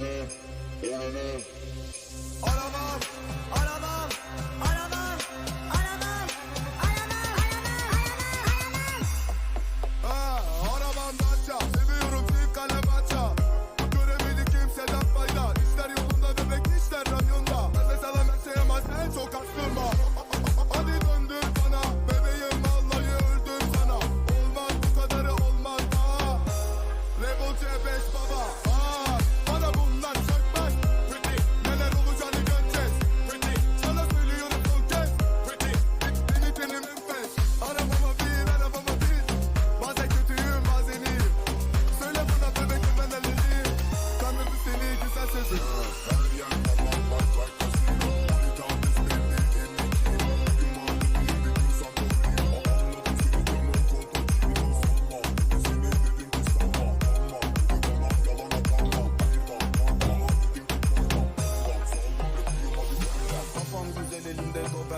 Elini, elini. Olamaz.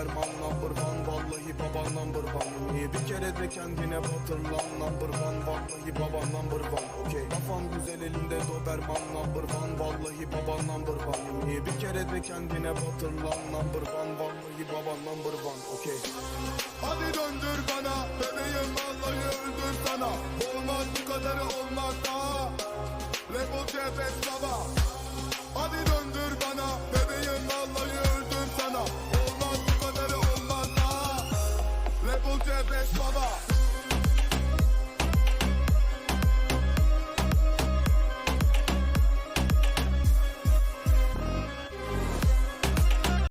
Number one Vallahi baba number one Niye bir kere de kendine batır lan number one Vallahi baba number one okay. Kafam güzel elinde Doberman number one Vallahi baba number one Niye bir kere de kendine batır lan number one Vallahi baba number one okay. Hadi döndür bana